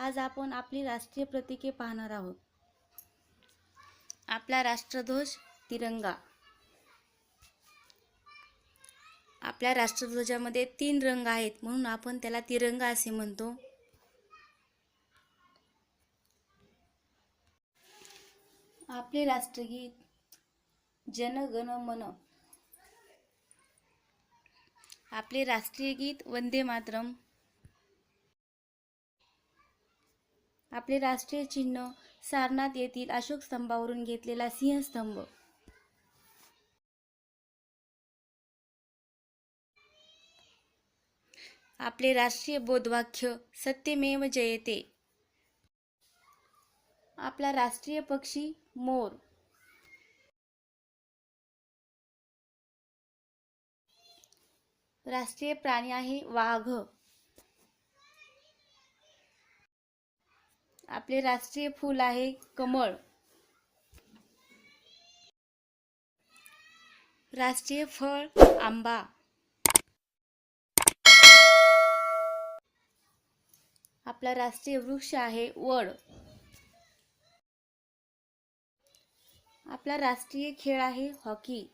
आज आपण आपली राष्ट्रीय प्रतीके पाहणार आहोत. आपला राष्ट्रध्वज तिरंगा. आपल्या राष्ट्रध्वजामध्ये तीन रंग आहेत म्हणून आपण त्याला तिरंगा असे म्हणतो. आपले राष्ट्रगीत जन गण मन आपले राष्ट्रीय गीत वंदे मातरम आपले राष्ट्रीय चिन्ह सारनाथ येथील अशोक स्तंभावरून घेतलेला सिंहस्तंभ. आपले राष्ट्रीय बोधवाक्य सत्यमेव जयते. आपला राष्ट्रीय पक्षी मोर. राष्ट्रीय प्राणी आहे वाघ. आपले राष्ट्रीय फूल आहे कमळ. राष्ट्रीय फळ आंबा. आपला राष्ट्रीय वृक्ष आहे वड. आपला राष्ट्रीय खेळ आहे हॉकी.